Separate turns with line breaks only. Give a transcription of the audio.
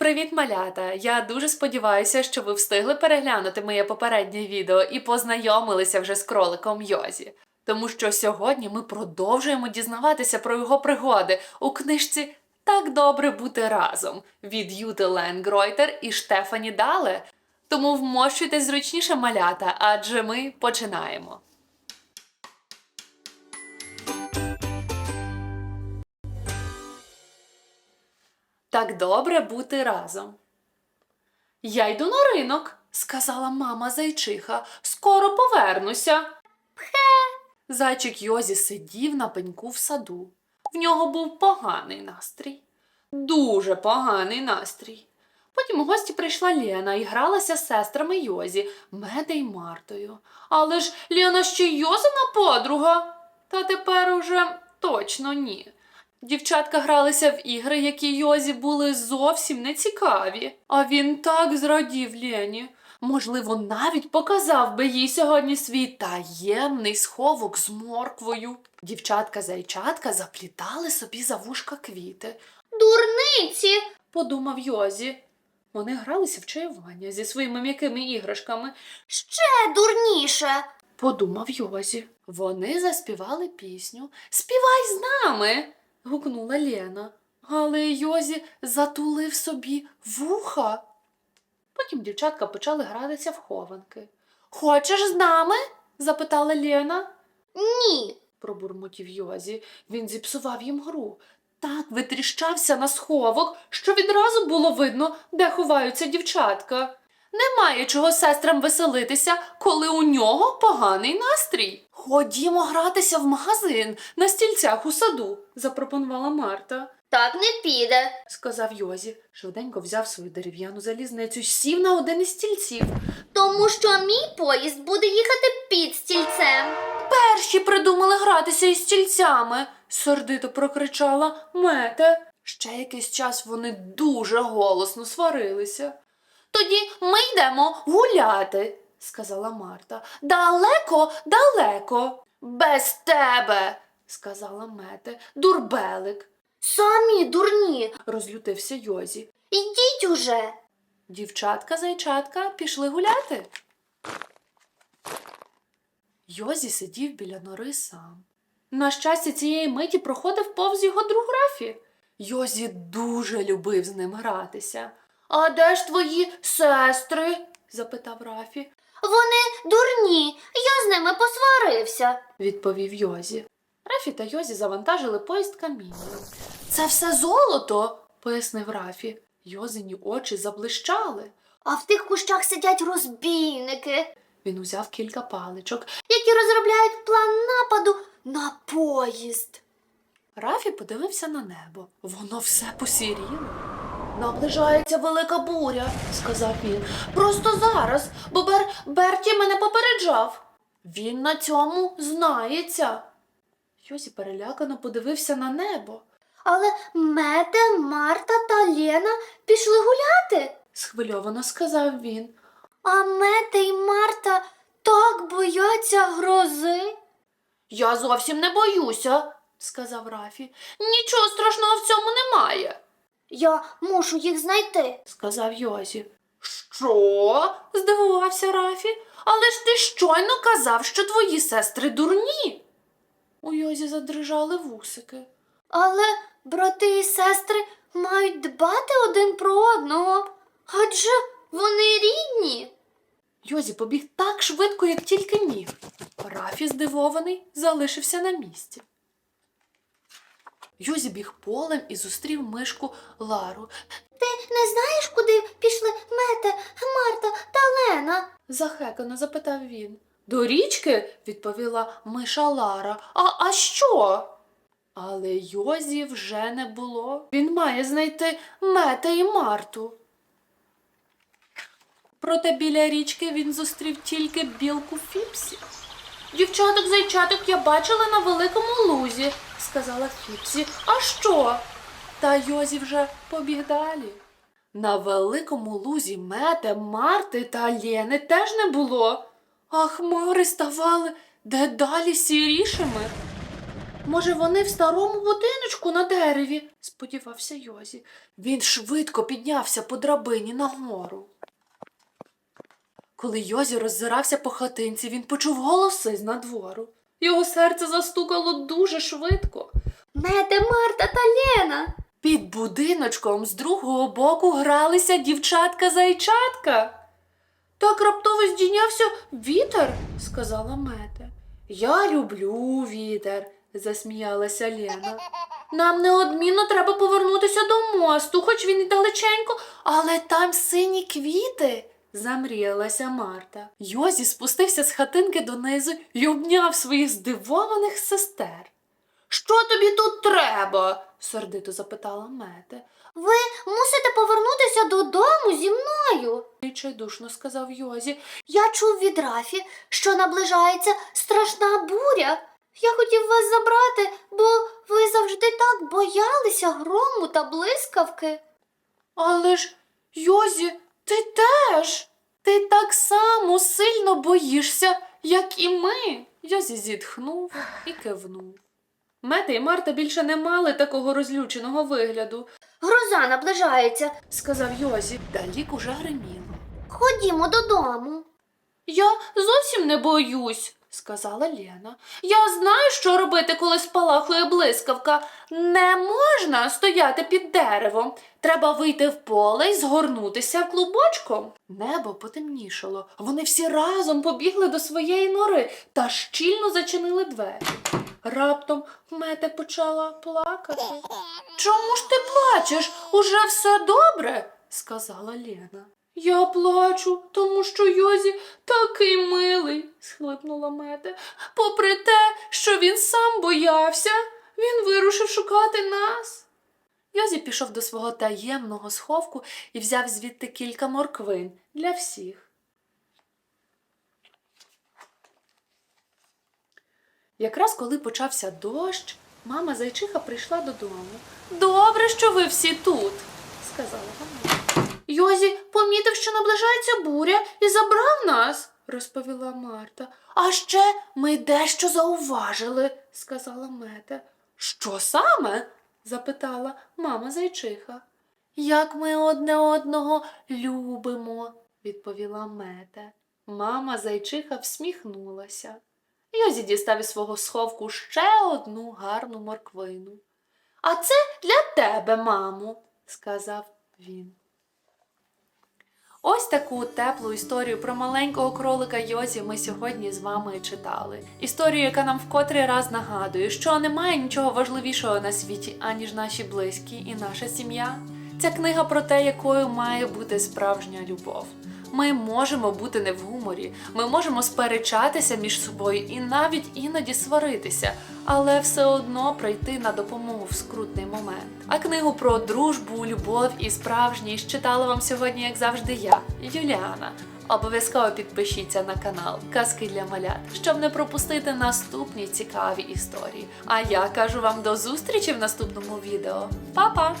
Привіт, малята! Я дуже сподіваюся, що ви встигли переглянути моє попереднє відео і познайомилися вже з кроликом Йозі. Тому що сьогодні ми продовжуємо дізнаватися про його пригоди у книжці Так добре бути разом від Юти Ленгройтер і Штефані Дале. Тому вмощуйтесь зручніше малята, адже ми починаємо. Так добре бути разом. Я йду на ринок, сказала мама зайчиха. Скоро повернуся. Пхе. Зайчик Йозі сидів на пеньку в саду. В нього був поганий настрій. Дуже поганий настрій. Потім у гості прийшла Лена і гралася з сестрами Йозі, Меде й Мартою. Але ж Лена ще й Йозина подруга. Та тепер уже точно ні. Дівчатка гралися в ігри, які Йозі були зовсім не цікаві. А він так зрадів Лені. Можливо, навіть показав би їй сьогодні свій таємний сховок з морквою. Дівчатка-зайчатка заплітали собі за вушка квіти,
Дурниці!
подумав Йозі. Вони гралися в чаювання зі своїми м'якими іграшками,
Ще дурніше.
подумав Йозі. Вони заспівали пісню Співай з нами. Гукнула Лена. Але Йозі затулив собі вуха. Потім дівчатка почали гратися в хованки. Хочеш з нами? запитала Лена.
Ні.
пробурмотів Йозі. Він зіпсував їм гру. Так витріщався на сховок, що відразу було видно, де ховаються дівчатка. Немає чого сестрам веселитися, коли у нього поганий настрій. Ходімо гратися в магазин на стільцях у саду, запропонувала Марта.
Так не піде.
Сказав Йозі, швиденько взяв свою дерев'яну залізницю сів на один із стільців.
Тому що мій поїзд буде їхати під стільцем.
Перші придумали гратися із стільцями, сердито прокричала Мете. Ще якийсь час вони дуже голосно сварилися. Тоді ми йдемо гуляти, сказала Марта. Далеко, далеко. Без тебе, сказала Мете. Дурбелик,
Самі дурні.
розлютився Йозі.
Ідіть уже.
Дівчатка-зайчатка пішли гуляти. Йозі сидів біля нори сам. На щастя, цієї миті проходив повз його друг Рафі. Йозі дуже любив з ним гратися. А де ж твої сестри? запитав Рафі,
Вони дурні. Я з ними посварився.
відповів Йозі. Рафі та Йозі завантажили поїзд камінням. Це все золото, пояснив Рафі. Йозині очі заблищали.
А в тих кущах сидять розбійники,
Він узяв кілька паличок
які розробляють план нападу на поїзд.
Рафі подивився на небо. Воно все посіріло. Наближається велика буря, сказав він. Просто зараз, бо Бер... Берті мене попереджав. Він на цьому знається. Йозі перелякано подивився на небо,
Але Мете, Марта та Лена пішли гуляти.
схвильовано сказав він.
А Мете і Марта так бояться грози.
Я зовсім не боюся, сказав Рафі. Нічого страшного в цьому немає,
Я мушу їх знайти.
сказав Йозі. Що? здивувався Рафі. Але ж ти щойно казав, що твої сестри дурні. У Йозі задрижали вусики.
Але брати і сестри мають дбати один про одного. Адже вони рідні.
Йозі побіг так швидко, як тільки міг. Рафі, здивований, залишився на місці. Йозі біг полем і зустрів мишку Лару.
Ти не знаєш, куди пішли Мете, Марта та Лена?
Захекано запитав він. До річки, відповіла миша Лара. А, а що? Але Йозі вже не було. Він має знайти Мета і Марту. Проте біля річки він зустрів тільки білку Фіпсі. Дівчаток зайчаток я бачила на великому лузі, сказала Фіпсі. А що? Та Йозі вже побіг далі. На великому лузі Мете, Марти та Лєни теж не було, а хмари ставали дедалі сірішими. Може, вони в старому будиночку на дереві? сподівався Йозі. Він швидко піднявся по драбині нагору. Коли Йозі роззирався по хатинці, він почув голоси з надвору. Його серце застукало дуже швидко.
Мете, Марта та Лена.
Під будиночком з другого боку гралися дівчатка-зайчатка. Так раптово здійнявся вітер, сказала Мете. Я люблю вітер, засміялася Лена. Нам неодмінно треба повернутися до мосту, хоч він і далеченько, але там сині квіти. Замріялася Марта. Йозі спустився з хатинки донизу і обняв своїх здивованих сестер. Що тобі тут треба? сердито запитала Мете.
Ви мусите повернутися додому зі мною.
Відчайдушно сказав Йозі.
Я чув від Рафі, що наближається страшна буря. Я хотів вас забрати, бо ви завжди так боялися грому та блискавки.
Але ж, Йозі, ти теж. Ти так само сильно боїшся, як і ми. Йозі зітхнув і кивнув. Мета і Марта більше не мали такого розлюченого вигляду,
Гроза наближається.
сказав Йозі. Далік уже гриміло.
Ходімо додому.
Я зовсім не боюсь, сказала Лена. Я знаю, що робити, коли спалахує блискавка. Не можна стояти під деревом. Треба вийти в поле і згорнутися клубочком. Небо потемнішало. Вони всі разом побігли до своєї нори та щільно зачинили двері. Раптом Мете почала плакати. Чому ж ти плачеш? Уже все добре? сказала Лена. Я плачу, тому що Йозі такий милий, схлипнула Мете. Попри те, що він сам боявся, він вирушив шукати нас. Йозі пішов до свого таємного сховку і взяв звідти кілька морквин для всіх. Якраз коли почався дощ, мама зайчиха прийшла додому. Добре, що ви всі тут, сказала вона. Йозі помітив, що наближається буря і забрав нас, розповіла Марта. А ще ми дещо зауважили, сказала Мете. Що саме? запитала мама зайчиха. Як ми одне одного любимо, відповіла Мете. Мама зайчиха всміхнулася. Йозі дістав із свого сховку ще одну гарну морквину. А це для тебе, мамо, сказав він. Ось таку теплу історію про маленького кролика Йозі ми сьогодні з вами читали. Історію, яка нам вкотрий раз нагадує, що немає нічого важливішого на світі, аніж наші близькі і наша сім'я. Ця книга про те, якою має бути справжня любов. Ми можемо бути не в гуморі, ми можемо сперечатися між собою і навіть іноді сваритися, але все одно прийти на допомогу в скрутний момент. А книгу про дружбу, любов і справжність читала вам сьогодні, як завжди, я, Юліана. Обов'язково підпишіться на канал Казки для малят, щоб не пропустити наступні цікаві історії. А я кажу вам до зустрічі в наступному відео. Па-па!